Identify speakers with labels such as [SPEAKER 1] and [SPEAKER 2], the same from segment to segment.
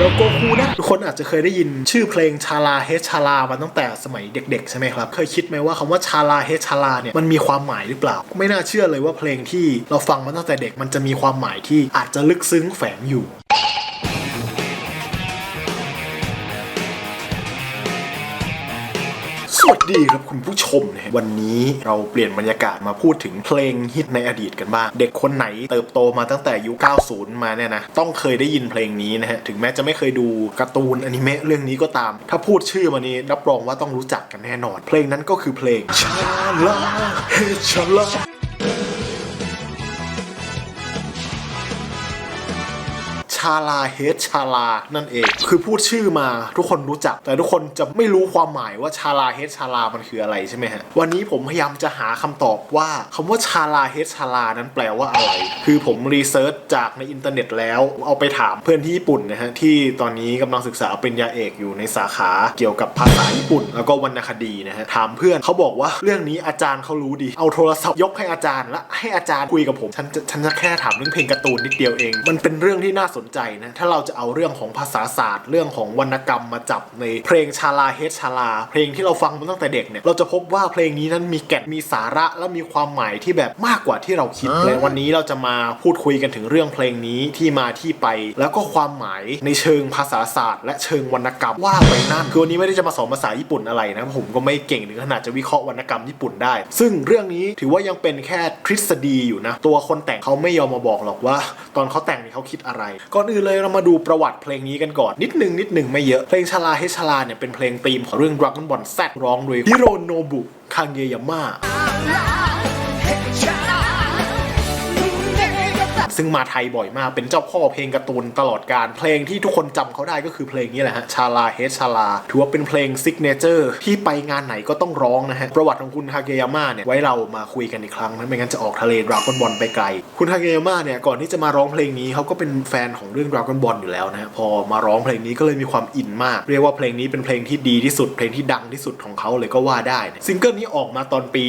[SPEAKER 1] แล้วโกคูนะทุกคนอาจจะเคยได้ยินชื่อเพลงชาลาเฮชาลามาตั้งแต่สมัยเด็กๆ ใช่ไหมครับ เคยคิดไหมว่าคำว่าชาลาเฮชาลาเนี่ยมันมีความหมายหรือเปล่า ไม่น่าเชื่อเลยว่าเพลงที่เราฟังมาตั้งแต่เด็กมันจะมีความหมายที่อาจจะลึกซึ้งแฝงอยู่ วัสดีครับคุณผู้ชมนะวันนี้เราเปลี่ยนบรรยากาศมาพูดถึงเพลงฮิตในอดีตกันบ้าง เด็กคนไหนเติบโตมาตั้งแต่ยุค 90 มาเนี่ยนะ ต้องเคยได้ยินเพลงนี้นะฮะ ถึงแม้จะไม่เคยดูการ์ตูนอนิเมะเรื่องนี้ก็ตาม ถ้าพูดชื่อมานี้รับรองว่าต้องรู้จักกันแน่นอน เพลงนั้นก็คือเพลงชาลาเฮชาลาาลาเฮดชาลานั่นเอง คือพูดชื่อมาทุกคนรู้จัก แต่ทุกคนจะไม่รู้ความหมายว่าชาลาเฮดชาลามันคืออะไรใช่ไหมฮะ วันนี้ผมพยายามจะหาคำตอบว่าคำว่าชาลาเฮดชาลานั้นแปลว่าอะไร คือผมรีเสิร์ชจากในอินเทอร์เน็ตแล้วเอาไปถามเพื่อนที่ญี่ปุ่นนะฮะที่ตอนนี้กำลังศึกษาปริญญาเอกอยู่ในสาขาเกี่ยวกับภาษาญี่ปุ่น แล้วก็วรรณคดีนะฮะถามเพื่อนเขาบอกว่าเรื่องนี้อาจารย์เขารู้ดีเอาโทรศัพท์ยกให้อาจารย์และให้อาจารย์คุยกับผมฉันจะฉันจะแค่ถามเรื่องเพลงการ์ตูนนิดเดียวเอง มันเป็นเรื่องที่น่าสนใจนะถ้าเราจะเอาเรื่องของภาษาศาสตร์ เรื่องของวรรณกรรมมาจับในเพลงชาลาเฮดชาลา เพลงที่เราฟังมาตั้งแต่เด็กเนี่ยเราจะพบว่าเพลงนี้นั้นมีแก่นมีสาระและมีความหมายที่แบบมากกว่าที่เราคิดและวันนี้เราจะมาพูดคุยกันถึงเรื่องเพลงนี้ที่มาที่ไป แล้วก็ความหมายในเชิงภาษาศาสตร์ และเชิงวรรณกรรมว่าไปนั่นคือวันนี้ไม่ได้จะมาสอนภาษาญี่ปุ่นอะไรนะผมก็ไม่เก่งถึงขนาดจะวิเคราะห์วรรณกรรมญี่ปุ่นได้ ซึ่งเรื่องนี้ถือว่ายังเป็นแค่ทฤษฎีอยู่นะตัวคนแต่งเขาไม่ยอมมาบอกหรอกว่า ตอนเขาแต่งนี่เขาคิดอะไรก่อนอื่นเลยเรามาดูประวัติเพลงนี้กันก่อน นิดนึงนิดนึงไม่เยอะ เพลงชาลาเฮชาลาเนี่ยเป็นเพลงธีมของเรื่อง Dragon Ball Z ร้องโดยฮิโรโนบุคังเยยาม่า ซึ่งมาไทยบ่อยมาก เป็นเจ้าพ่อเพลงการ์ตูนตลอดการ เพลงที่ทุกคนจำเขาได้ก็คือเพลงนี้แหละฮะชาลาเฮชาลาถือว่าเป็นเพลงซิกเนเจอร์ที่ไปงานไหนก็ต้องร้องนะฮะประวัติของคุณฮาเกยาม่าเนี่ยไว้เรามาคุยกันอีกครั้งนะไม่งั้นจะออกทะเลดราก้อนบอลไปไกลคุณฮาเกยาม่าเนี่ยก่อนที่จะมาร้องเพลงนี้เขาก็เป็นแฟนของเรื่องดราก้อนบอลอยู่แล้วนะฮะพอมาร้องเพลงนี้ก็เลยมีความอินมาก เรียกว่าเพลงนี้เป็นเพลงที่ดีที่สุดเพลงที่ดังที่สุดของเขาเลยก็ว่าได้ซิงเกิลนี้ออกมาตอนปี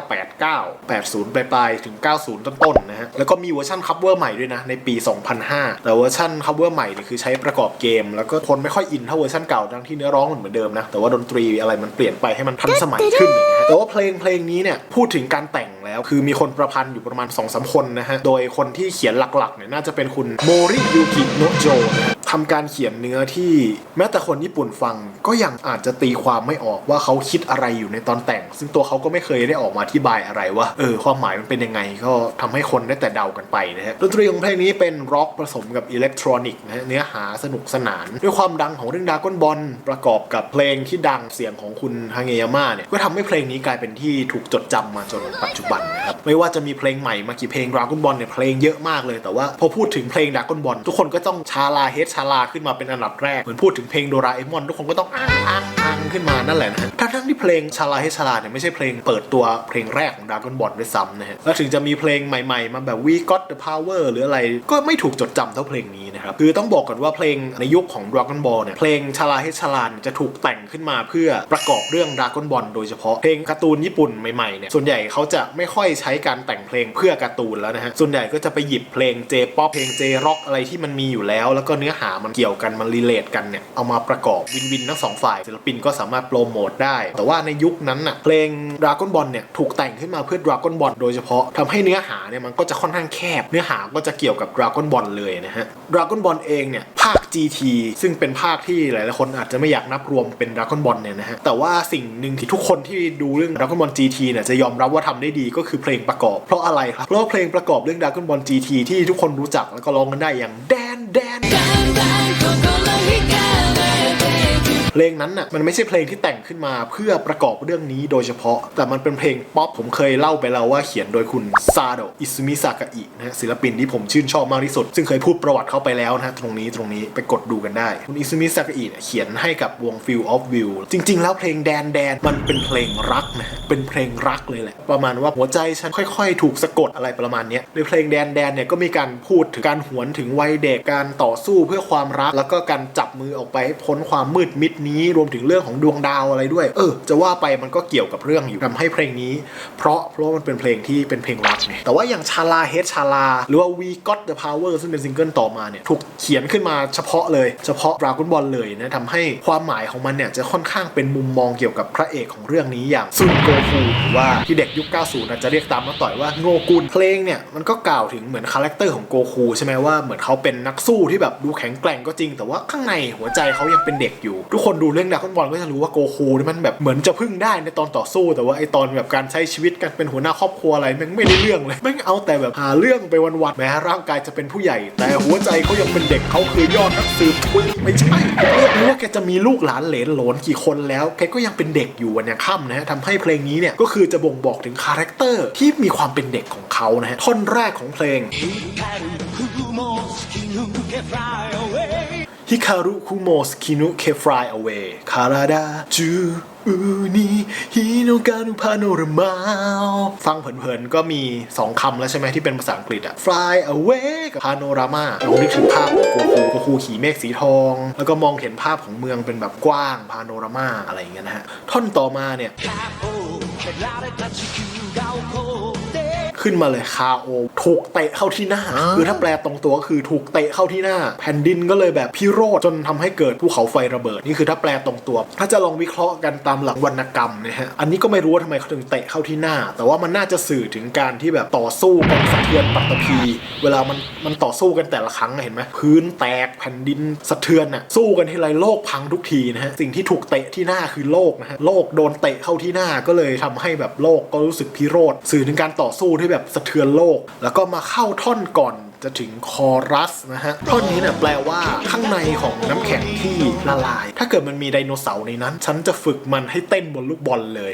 [SPEAKER 1] 1989 80ปลายๆถึง 90 ต้นๆนะฮะแล้วก็มีเวอร์ชันคัฟเวอร์ใหม่ด้วยนะ ในปี 2005 แต่เวอร์ชันคัฟเวอร์ใหม่เนี่ยคือใช้ประกอบเกม แล้วก็คนไม่ค่อยอินเท่าเวอร์ชันเก่าทั้งที่เนื้อร้องมันเหมือนเดิมนะ แต่ว่าดนตรีอะไรมันเปลี่ยนไปให้มันทันสมัยขึ้นอย่างเงี้ยแต่ว่าเพลงเพลงนี้เนี่ยพูดถึงการแต่งแล้ว คือมีคนประพันธ์อยู่ประมาณ2อสาคนนะฮะโดยคนที่เขียนหลักๆเนี่ยน่าจะเป็นคุณโมริยูกิโนโจนะฮะ ทำการเขียนเนื้อที่แม้แต่คนญี่ปุ่นฟังก็ยังอาจจะตีความไม่ออกว่าเขาคิดอะไรอยู่ในตอนแต่ง ซึ่งตัวเขาก็ไม่เคยได้ออกมาอธิบายอะไรว่าเออความหมายมันเป็นยังไงก็ทำให้คนได้แต่เดากันไปนะฮะดนตรีของเพลงนี้เป็นร็อกผสมกับอิเล็กทรอนิกส์นะฮะเนื้อหาสนุกสนาน ด้วยความดังของเรื่องดาก้อนบอลประกอบกับเพลงที่ดังเสียงของคุณฮางเงยาม่าเนี่ยก็ทำให้เพลงนี้กลายเป็นที่ถูกจดจำมาจนปัจจุบันนะครับไม่ว่าจะมีเพลงใหม่มากี่เพลงดาก้อนบอลเนี่ยเพลงเยอะมากเลยแต่ว่าพอพูดถึงเพลงดาก้อนบอลทุกคนก็ต้องชาลาเฮดชาลาขึ้นมาเป็นอันดับแรก เหมือนพูดถึงเพลงโดราเอมอนทุกคนก็ต้องอ้างอ้างอ้าง ขึ้นมานั่นแหละนะฮะทั้งที่เพลงชาลาเฮดชาลาเนี่ยไม่ใช่เพลงเปิดตัวเพลงแรกของดราก้อนบอลด้วยซ้ำนะฮะแล้วถึงจะมีเพลงใหม่ๆ มาแบบ We Got the Power หรืออะไร ก็ไม่ถูกจดจำเท่าเพลงนี้นะครับ คือต้องบอกก่อนว่าเพลงในยุคของ Dragon Ball เนี่ยเพลงชาลาเฮดชาลาจะถูกแต่งขึ้นมาเพื่อประกอบเรื่อง Dragon Ball โดยเฉพาะเพลงการ์ตูนญี่ปุ่นใหม่ๆเนี่ยส่วนใหญ่เขาจะไม่ค่อยใช้การแต่งเพลงเพื่อการ์ตูนแล้วนะฮะส่วนใหญ่ก็จะไปหยิบเพลง J-pop เพลง J-rock อะไรที่มันมีอยู่แล้ว แล้วก็เนื้อหามันเกี่ยวกันมันรีเลทกันเนี่ยเอามาประกอบวินวินทั้งสองฝ่ายศิลปินก็สาามารถโปรโมทได้ แต่ว่าในยุคนั้นน่ะเพลง Dragon Ball เนี่ยถูกแต่งขึ้นมาเพื่อ Dragon Ball โดยเฉพาะทำให้เนื้อหาเนี่ยมันก็จะค่อนข้างแคบ เนื้อหาก็จะเกี่ยวกับ Dragon Ball เลยนะฮะ Dragon Ball เองเนี่ยภาค GT ซึ่งเป็นภาคที่หลายๆคนอาจจะไม่อยากนับรวมเป็น Dragon Ball เนี่ยนะฮะแต่ว่าสิ่งหนึ่งที่ทุกคนที่ดูเรื่อง Dragon Ball GT เนี่ยจะยอมรับว่าทำได้ดีก็คือเพลงประกอบ เพราะอะไรครับเพราะเพลงประกอบเรื่อง Dragon Ball GT ที่ทุกคนรู้จักแล้วก็ร้องกันได้อย่างแดนแดน เพลงนั้นน่ะมันไม่ใช่เพลงที่แต่งขึ้นมาเพื่อประกอบเรื่องนี้โดยเฉพาะ แต่มันเป็นเพลงป๊อปผมเคยเล่าไปแล้วว่าเขียนโดยคุณซาโดอิซุมิซากะอินะฮะศิลปินที่ผมชื่นชอบมากที่สุด ซึ่งเคยพูดประวัติเขาไปแล้วนะตรงนี้ตรงนี้ไปกดดูกันได้ คุณอิซุมิซากะอิเขียนให้กับวง Feel of View จริง ๆ แล้วเพลงแดนแดนมันเป็นเพลงรักนะเป็นเพลงรักเลยแหละ ประมาณว่าหัวใจฉันค่อย ๆ ถูกสะกดอะไรประมาณนี้ในเพลงแดนแดนเนี่ยก็มีการพูดถึงการหวนถึงวัยเด็กการต่อสู้เพื่อความรัก แล้วก็การจับมือออกไปให้พ้นความมืดมิดนี้รวมถึงเรื่องของดวงดาวอะไรด้วย เออ จะว่าไปมันก็เกี่ยวกับเรื่องอยู่ทำให้เพลงนี้ เพราะเพราะว่ามันเป็นเพลงที่เป็นเพลงรักไงแต่ว่าอย่างชาลาเฮดชาลาหรือว่า We Got the Power ซึ่งเป็นซิงเกิลต่อมาเนี่ยถูกเขียนขึ้นมาเฉพาะเลย เฉพาะดราก้อนบอลเลยนะทำให้ความหมายของมันเนี่ยจะค่อนข้างเป็นมุมมองเกี่ยวกับพระเอกของเรื่องนี้อย่างซุนโกคูหรือว่าที่เด็กยุค 90อาจจะเรียกตามมาต่อยว่าโงกุลเพลงเนี่ยมันก็กล่าวถึงเหมือนคาแรคเตอร์ของโกคูใช่ไหมว่าเหมือนเขาเป็นนักสู้ที่แบบดูแข็งแกร่งก็จริง แต่ว่าข้างในหัวใจเขายังเป็นเด็กอยู่ ทุกคนดูเรื่องดราก้อนบอลก็จะรู้ว่าโกคูนี่มันแบบเหมือนจะพึ่งได้ในตอนต่อสู้ แต่ว่าไอตอนแบบการใช้ชีวิตกันเป็นหัวหน้าครอบครัวอะไรแม่งไม่ได้เรื่องเลยแม่งเอาแต่แบบหาเรื่องไปวันๆแม้ร่างกายจะเป็นผู้ใหญ่ แต่หัวใจเขายังเป็นเด็กเขาคือยอดนักสืบไม่ใช่เรียกรู้ว่าแกจะมีลูกหลานเหลนหลนกี่คนแล้วแกก็ยังเป็นเด็กอยู่วันยังค่ำนะฮะทำให้เพลงนี้เนี่ยก็คือจะบ่งบอกถึงคาแรคเตอร์ที่มีความเป็นเด็กของเขานะฮะท่อนแรกของเพลง ฮิคารุคุโมสคินุเคฟรายอเวคาราดาจูอูนิฮิโนกานุพาโนรามาฟังเผินๆ ก็มี 2คำแล้วใช่ไหมที่เป็นภาษาอังกฤษอะ fly away กับ panorama ลองนึกถึงภาพของโกคูโกคูขี่เมฆสีทอง แล้วก็มองเห็นภาพของเมืองเป็นแบบกว้าง panorama อะไรอย่างเงี้ยนะฮะ ท่อนต่อมาเนี่ย ขึ้นมาเลยคาโอ ถูกเตะเข้าที่หน้า คือถ้าแปลตรงตัวก็คือถูกเตะเข้าที่หน้า แผ่นดินก็เลยแบบพิโรธจนทำให้เกิดภูเขาไฟระเบิด นี่คือถ้าแปลตรงตัว ถ้าจะลองวิเคราะห์กันตามหลักวรรณกรรมนะฮะ อันนี้ก็ไม่รู้ว่าทำไมเขาถึงเตะเข้าที่หน้า แต่ว่ามันน่าจะสื่อถึงการที่แบบต่อสู้กันสะเทือนปัตตภีเวลามันมันต่อสู้กันแต่ละครั้งอะเห็นไหมพื้นแตกแผ่นดินสะเทือนน่ะสู้กันทีไรโลกพังทุกทีนะฮะสิ่งที่ถูกเตะที่หน้าคือโลกนะฮะโลกโดนเตะเข้าที่หน้าก็เลยทำให้แบบโลกก็รู้สึกพิโรธสื่อถึงการต่อสู้ที่แบบสะเทือนโลก แล้วก็มาเข้าท่อนก่อนจะถึงคอรัสนะฮะ ท่อนนี้เนี่ยแปลว่าข้างในของน้ำแข็งที่ละลาย ถ้าเกิดมันมีไดโนเสาร์ในนั้น ฉันจะฝึกมันให้เต้นบนลูกบอลเลย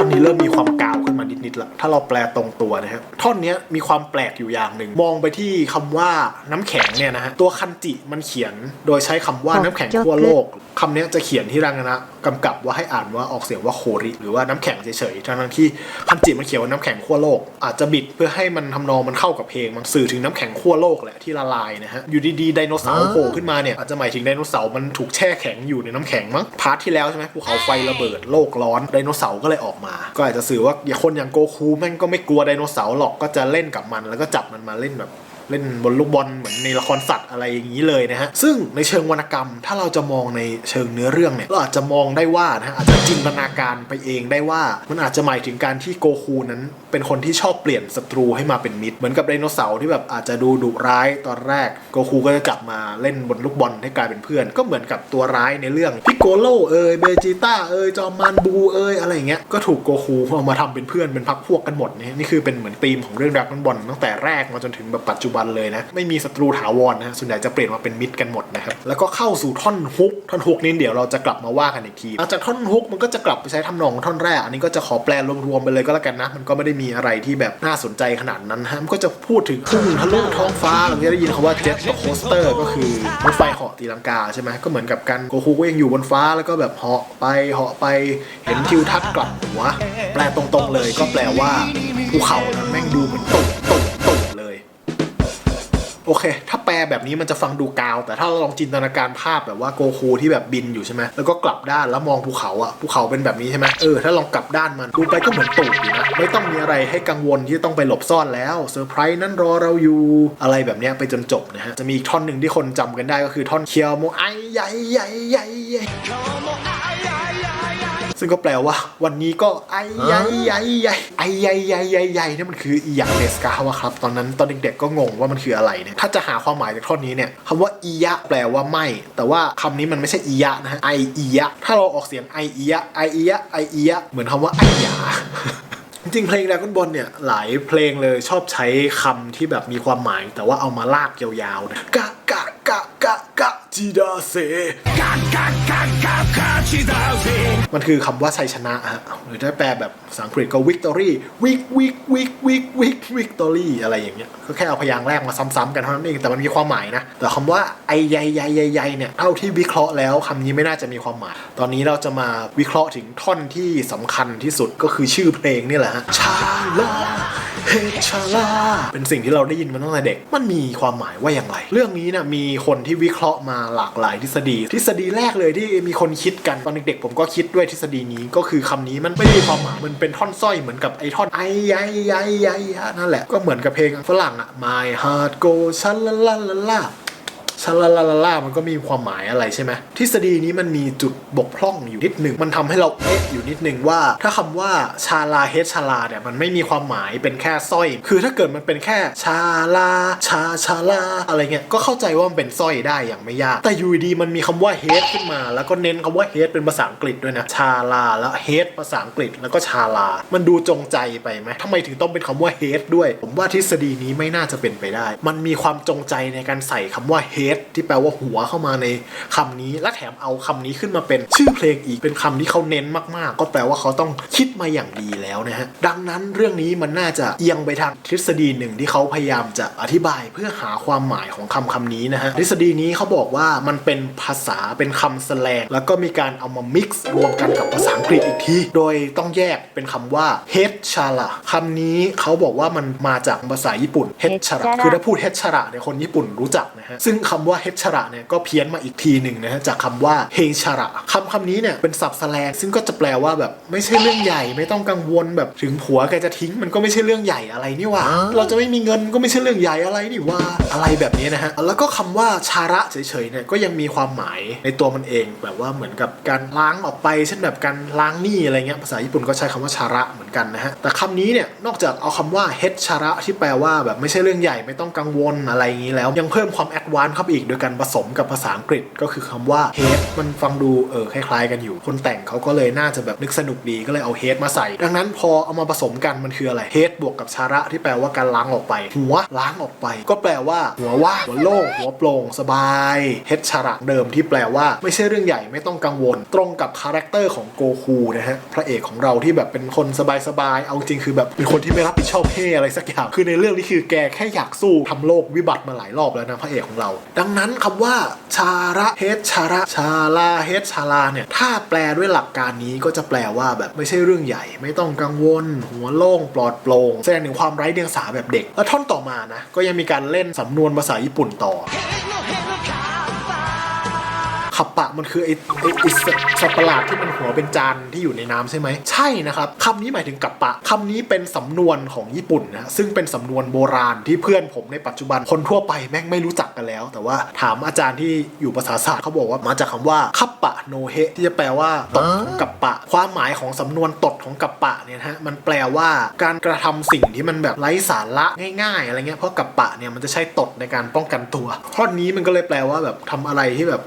[SPEAKER 1] ท่อนนี้เริ่มมีความกาวขึ้นมานิดๆละถ้าเราแปลตรงตัวนะฮะท่อนเนี้ยมีความแปลกอยู่อย่างหนึ่ง มองไปที่คำว่าน้ำแข็งเนี่ยนะฮะตัวคันจิมันเขียนโดยใช้คำว่าน้ำแข็งทั่วโลกคำเนี้ยจะเขียนที่รังนะกำกับว่าให้อ่านว่าออกเสียงว่าโคริหรือว่าน้ำแข็งเฉยๆทั้งๆที่คันจิมันเขียนว่าน้ำแข็งขั้วโลก อาจจะบิดเพื่อให้มันทำนองมันเข้ากับเพลงมันสื่อถึงน้ำแข็งขั้วโลกแหละที่ละลายนะฮะอยู่ดีๆไดโนเสาร์โผล่ขึ้นมาเนี่ยอาจจะหมายถึงไดโนเสาร์มันถูกแช่แข็งอยู่ในน้ำแข็งมั้งพาร์ทที่แล้วใช่ไหมภูเขาไฟระเบิดโลกร้อนไดโนเสาร์ก็เลยออกมาก็อาจจะสื่อว่าอย่าคนอย่างโกคูแม่งก็ไม่กลัวไดโนเสาร์หรอกก็จะเล่นกับมัน แล้วก็จับมันมาเล่นแบบ เล่นบนลูกบอลเหมือนในละครสัตว์อะไรอย่างนี้เลยนะฮะซึ่งในเชิงวรรณกรรม ถ้าเราจะมองในเชิงเนื้อเรื่องเนี่ยเราอาจจะมองได้ว่านะฮะอาจจะจินตนาการไปเองได้ว่ามันอาจจะหมายถึงการที่โกคูนั้นเป็นคนที่ชอบเปลี่ยนศัตรูให้มาเป็นมิตร เหมือนกับไดโนเสาร์ที่แบบอาจจะดูดุร้ายตอนแรกโกคูก็จะกลับมาเล่นบนลูกบอลให้กลายเป็นเพื่อน ก็เหมือนกับตัวร้ายในเรื่องพิกโกโลเอยเบจิต้าเอยจอมมานบูเอยอะไรอย่างเงี้ยก็ถูกโกคูเอามาทำเป็นเพื่อนเป็นพักพวกกันหมดนี่นี่คือเป็นเหมือนธีมของเรื่องดราก้อนบอลตั้งแต่แรกมาจนถึงแบบปัจจุบันเลยนะ ไม่มีศัตรูถาวรนะฮะส่วนใหญ่จะเปลี่ยนมาเป็นมิตรกันหมดนะครับ แล้วก็เข้าสู่ท่อนฮุก ท่อนฮุกนี้เดี๋ยวเราจะกลับมาว่ากันอีกทีหลังจากท่อนฮุกมันก็จะกลับไปใช้ทำนองของท่อนแรก อันนี้ก็จะขอแปลรวมๆไปเลยก็แล้วกันนะ มันก็ไม่ได้มีอะไรที่แบบน่าสนใจขนาดนั้นฮะ มันก็จะพูดถึงพุ่งทะลุท้องฟ้า เราจะได้ยินคำว่าเจ็ตโคสเตอร์ก็คือรถไฟเหาะตีลังกาใช่ไหมก็เหมือนกับกันโกคูก็ยังอยู่บนฟ้าแล้วก็แบบเหาะไปเหาะไปเห็นทิวทัศน์กลับหัว แปลตรงๆเลยก็แปลว่าภูเขานั้นแม่งดูเหมือนตกตก โอเค ถ้าแปลแบบนี้มันจะฟังดูกาว แต่ถ้าเราลองจินตนาการภาพแบบว่าโกคูที่แบบบินอยู่ใช่ไหมแล้วก็กลับด้านแล้วมองภูเขาอะภูเขาเป็นแบบนี้ใช่ไหมเออถ้าลองกลับด้านมันดูไปก็เหมือนตูดอยู่นะไม่ต้องมีอะไรให้กังวลที่ต้องไปหลบซ่อนแล้วเซอร์ไพรส์นั้นรอเราอยู่อะไรแบบนี้ไปจนจบนะฮะจะมีอีกท่อนหนึ่งที่คนจำกันได้ก็คือท่อนเคียวโมไอใหญ่ใหญ่ใหญ่ใหญ่ ซึ่งก็แปลว่า วันนี้ก็ไอใหญ่ใหญ่ใหญ่ไอใหญ่ใหญ่ใหญ่ใหญ่นี่มันคืออียังเดสกาวะครับ ตอนนั้นตอนเด็กๆก็งงว่ามันคืออะไรเนี่ยถ้าจะหาความหมายจากท่อนนี้เนี่ยคำว่าอียะแปลว่าไม่ แต่ว่าคำนี้มันไม่ใช่อียะนะฮะไออียะถ้าเราออกเสียงไออียะไออียะไออียะเหมือนคำว่าไอหยาจริงเพลงดราก้อนบอลเนี่ยหลายเพลงเลยชอบใช้คำที่แบบมีความหมาย แต่ว่าเอามาลากยาวๆนะกะกะกะกะกะจิดาเซกะ มันคือคำว่าชัยชนะฮะหรือถ้าแปลแบบภาษาอังกฤษก็ victory wick wick wick wick wick victory อะไรอย่างเงี้ยก็แค่เอาพยางค์แรกมาซ้ำๆกันเท่านั้นเองแต่มันมีความหมายนะ แต่คำว่าไอใหญ่ใหญ่ใหญ่ใหญ่เนี่ยเท่าที่วิเคราะห์แล้วคำนี้ไม่น่าจะมีความหมาย ตอนนี้เราจะมาวิเคราะห์ถึงท่อนที่สำคัญที่สุดก็คือชื่อเพลงนี่แหละฮะชาลา ชาลาเป็นสิ่งที่เราได้ยินมาตั้งแต่เด็ก มันมีความหมายว่าอย่างไร เรื่องนี้นะมีคนที่วิเคราะห์มาหลากหลายทฤษฎี ทฤษฎีแรกเลยที่มีคนคิดกันตอนเด็กๆผมก็คิดด้วยทฤษฎีนี้ก็คือคำนี้มันไม่ได้มีความหมายมันเป็นท่อนสร้อยเหมือนกับไอ้ท่อนไอ้ไอ้ไอ้ไอ้นั่นแหละก็เหมือนกับเพลงฝรั่งอะ My heart goes ชัลลาลาลาลา ชาลาลาลาลามันก็มีความหมายอะไรใช่ไหมทฤษฎีนี้มันมีจุดบกพร่องอยู่นิดหนึ่งมันทำให้เราเอ๊ะอยู่นิดหนึ่งว่า ถ้าคำว่าชาลาเฮชาลาเนี่ยมันไม่มีความหมายเป็นแค่สร้อย คือถ้าเกิดมันเป็นแค่ชาลาชาชาลาอะไรเงี้ยก็เข้าใจว่ามันเป็นสร้อยได้อย่างไม่ยาก แต่อยู่ดีมันมีคำว่าเฮดขึ้นมา แล้วก็เน้นคำว่าเฮดเป็นภาษาอังกฤษด้วยนะชาลาแล้วเฮดภาษาอังกฤษแล้วก็ชาลา มันดูจงใจไปไหมทำไมถึงต้องเป็นคำว่าเฮดด้วย ผมว่าทฤษฎีนี้ไม่น่าจะเป็นไปได้ มันมีความจงใจในการใส่คำว่าเฮดที่แปลว่าหัวเข้ามาในคำนี้ และแถมเอาคำนี้ขึ้นมาเป็นชื่อเพลงอีกเป็นคำที่เขาเน้นมากๆ ก็แปลว่าเขาต้องคิดมาอย่างดีแล้วนะฮะ ดังนั้นเรื่องนี้มันน่าจะเอียงไปทางทฤษฎีหนึ่งที่เขาพยายามจะอธิบายเพื่อหาความหมายของคำคำนี้นะฮะทฤษฎีนี้เขาบอกว่ามันเป็นภาษาเป็นคำแสลง แล้วก็มีการเอามา mix รวมกันกับภาษาอังกฤษอีกที โดยต้องแยกเป็นคำว่า head chala คำนี้เขาบอกว่ามันมาจากภาษาญี่ปุ่น head chala คือถ้าพูด head chala เนี่ยคนญี่ปุ่นรู้จักนะฮะซึ่งคำว่า head chala เนี่ยก็เพี้ยนมาอีกทีหนึ่งนะฮะจากคำว่าเฮงชาระคำคำนี้เนี่ยเป็นศัพท์แสลงซึ่งก็จะแปลว่าแบบไม่ใช่เรื่องใหญ่ไม่ต้องกังวลแบบถึงผัวแกจะทิ้งมันก็ไม่ใช่เรื่องใหญ่อะไรนี่หว่า เราจะไม่มีเงินก็ไม่ใช่เรื่องใหญ่อะไรนี่หว่าอะไรแบบนี้นะฮะแล้วก็คำว่าชาระเฉยๆเนี่ยก็ยังมีความหมายในตัวมันเองแบบว่าเหมือนกับการล้างออกไปเช่นแบบการล้างหนี้อะไรเงี้ยภาษาญี่ปุ่นก็ใช้คำว่าชาระเหมือนกันนะฮะแต่คำนี้เนี่ยนอกจากเอาคำว่าเฮดชาระที่แปลว่าแบบไม่ใช่เรื่องใหญ่ไม่ต้องกังวลอะไรอย่างนี้แล้ว ยังเพิ่มความแอดวานซ์เข้าไปอีกโดยการผสมกับภาษาอังกฤษก็คือคำว่า hate มันฟังดูเออคล้ายๆกันอยู่ คนแต่งเขาก็เลยน่าจะแบบนึกสนุกดีก็เลยเอา hate มาใส่ ดังนั้นพอเอามาผสมกันมันคืออะไร hate บวกกับชาระที่แปลว่าการล้างออกไป หัวล้างออกไป ก็แปลว่า หัวว่างหัวโล่งหัวโปร่งสบาย hate ชาระเดิมที่แปลว่า ไม่ใช่เรื่องใหญ่ไม่ต้องกังวล ตรงกับคาแรคเตอร์ของโกคูนะฮะพระเอกของเราที่แบบเป็นคนสบายๆเอาจริงคือแบบเป็นคนที่ไม่รับผิดชอบเพ่อะไรสักอย่างคือในเรื่องนี้คือแกแค่อยากสู้ทำโลกวิบัติมาหลายรอบแล้วนะพระเอกของเราดังนั้นคำว่าชาระเฮดชาระชาลาเฮดชาลาเนี่ย ถ้าแปลด้วยหลักการนี้ก็จะแปลว่าแบบไม่ใช่เรื่องใหญ่ ไม่ต้องกังวล หัวโล่งปลอดโปร่งแสดงถึงความไร้เดียงสาแบบเด็ก แล้วท่อนต่อมานะ ก็ยังมีการเล่นสำนวนภาษาญี่ปุ่นต่อขับะมันคือไอ้ไอ้ไอ้สัตว์สัตว์ประหลาดที่มันหัวเป็นจานที่อยู่ในน้ำใช่ไหมใช่นะครับคำนี้หมายถึงกับปะคำนี้เป็นสำนวนของญี่ปุ่นนะซึ่งเป็นสำนวนโบราณที่เพื่อนผมในปัจจุบันคนทั่วไปแม่งไม่รู้จักกันแล้ว แต่ว่าถามอาจารย์ที่อยู่ภาษาศาสตร์เขาบอกว่ามาจากคำว่าคับปะโนเฮที่จะแปลว่าตดของกับปะ ความหมายของสำนวนตดของกับปะเนี่ยนะฮะมันแปลว่าการกระทำสิ่งที่มันแบบไร้สาระง่ายๆอะไรเงี้ยเพราะกับปะเนี่ยมันจะใช้ตดในการป้องกันตัวท่อนนี้มันก็เลยแปลว่าแบบทำอะไรที่แบบ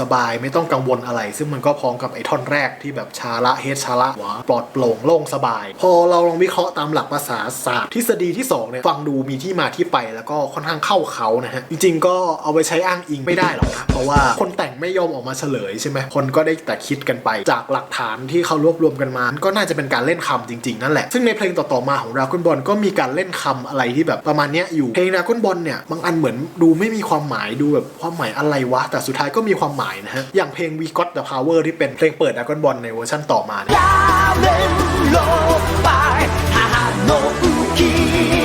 [SPEAKER 1] สบายๆไม่ต้องกังวลอะไร ซึ่งมันก็พ้องกับไอ้ท่อนแรกที่แบบชาละเฮดชาละหัวปลอดโปร่งโล่งสบาย พอเราลองวิเคราะห์ตามหลักภาษาศาสตร์ทฤษฎีที่สองเนี่ยฟังดูมีที่มาที่ไปแล้วก็ค่อนข้างเข้าเขานะฮะจริงๆก็เอาไปใช้อ้างอิงไม่ได้หรอกนะเพราะว่าคนแต่งไม่ยอมออกมาเฉลยใช่ไหมคนก็ได้แต่คิดกันไป จากหลักฐานที่เขารวบรวมกันมา ก็น่าจะเป็นการเล่นคำจริงๆนั่นแหละซึ่งในเพลงต่อๆมาของดราก้อนบอลก็มีการเล่นคำอะไรที่แบบประมาณเนี้ยอยู่เพลงดราก้อนบอลเนี่ยบางอันเหมือนดูไม่มีความหมายดูแบบความหมายอะไรวะ แต่สุดท้ายก็มีความหมายนะฮะอย่างเพลง We Got the Power ที่เป็นเพลงเปิดดราก้อนบอลในเวอร์ชันต่อมาเนี่ย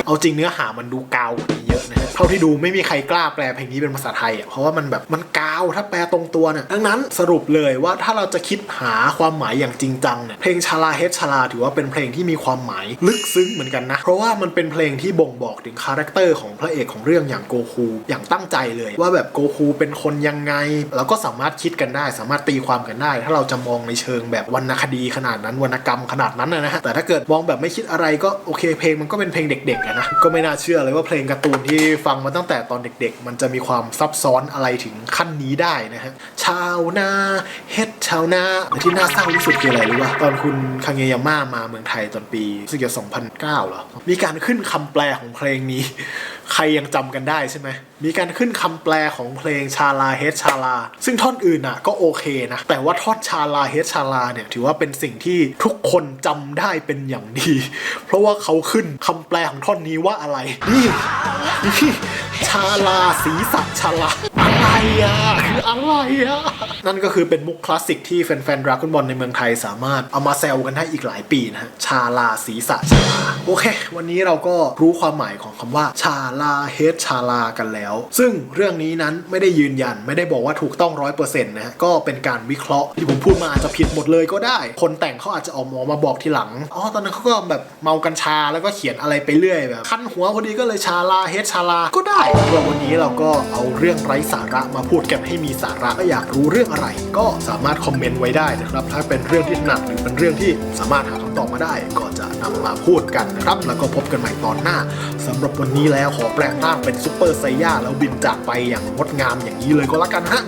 [SPEAKER 1] เอาจริงเนื้อหามันดูกาวกว่านี้เย อะนะฮะเท่าที่ดูไม่มีใครกล้าแปลเพลงนี้เป็นภาษาไทยอะเพราะว่ามันแบบมันกาวถ้าแปลตรงตัวเนี่ยดังนั้นสรุปเลยว่าถ้าเราจะคิดหาความหมายอย่างจริงจังเนี่ยเพลงชาลาเฮดชาลาถือว่าเป็นเพลงที่มีความหมายลึกซึ้งเหมือนกันนะ เพราะว่ามันเป็นเพลงที่บ่งบอกถึงคาแรคเตอร์ของพระเอกของเรื่องอย่างโกคูอย่างตั้งใจเลย ว่าแบบโกคูเป็นคนยังไงเราก็สามารถคิดกันได้ สามารถตีความกันได้ ถ้าเราจะมองในเชิงแบบวรรณคดีขนาดนั้นวรรณกรรมขนาดนั้นนะฮะแต่ถ้าเกิดมองแบบไม่คิดอะไรก็โอเคเพลงมันก็เป็นเพลงเด็กๆนะก็ไม่น่าเชื่อเลยว่าเพลงการ์ตูนที่ฟังมาตั้งแต่ตอนเด็กๆ มันจะมีความซับซ้อนอะไรถึงขั้นนี้ได้นะฮะ ชาวนาเฮ็ดชาวนาแต่ที่น่าเศร้าที่สุดคืออะไรรู้ป่ะ ตอนคุณคังเงยาม่ามาเมืองไทยตอนปีสึกจะ2009เหรอ มีการขึ้นคำแปลของเพลงนี้ ใครยังจำกันได้ใช่ไหม มีการขึ้นคำแปลของเพลงชาลาเฮดชาลา ซึ่งท่อนอื่นอะก็โอเคนะ แต่ว่าท่อนชาลาเฮดชาลาเนี่ยถือว่าเป็นสิ่งที่ทุกคนจำได้เป็นอย่างดี เพราะว่าเขาขึ้นคำแปลของท่อนนี้ว่าอะไร นี่นี่ชาลาศีสัตชาลา อะไรอะคืออะไรอะ นั่นก็คือเป็นมุกคลาสสิกที่แฟนๆดราก้อนบอลในเมืองไทยสามารถเอามาแซวกันได้อีกหลายปีนะฮะ ชาลาศีรษะชาลา โอเค วันนี้เราก็รู้ความหมายของคำว่า ชาลาเฮดชาลากันแล้ว ซึ่งเรื่องนี้นั้นไม่ได้ยืนยันไม่ได้บอกว่าถูกต้องร้อยเปอร์เซ็นต์นะฮะ ก็เป็นการวิเคราะห์ที่ผมพูดมาอาจจะผิดหมดเลยก็ได้ คนแต่งเขาอาจจะออกมามาบอกทีหลัง อ๋อ ตอนนั้นเขาก็แบบเมากัญชาแล้วก็เขียนอะไรไปเรื่อยแบบคันหัวพอดีก็เลยชาลาเฮดชาลาก็ได้วันนี้เราก็เอาเรื่องไร้สาระมาพูดกันให้มีสาระก็อยากรู้เรื่องอะไร ก็สามารถคอมเมนต์ไว้ได้นะครับ ถ้าเป็นเรื่องที่ถนัดหรือเป็นเรื่องที่สามารถหาคำตอบมาได้ ก็จะนำมาพูดกันนะครับ แล้วก็พบกันใหม่ตอนหน้าสำหรับวันนี้แล้วขอแปลงร่างเป็นซุปเปอร์ไซย่าแล้วบินจากไปอย่างงดงามอย่างนี้เลยก็แล้วกันฮะ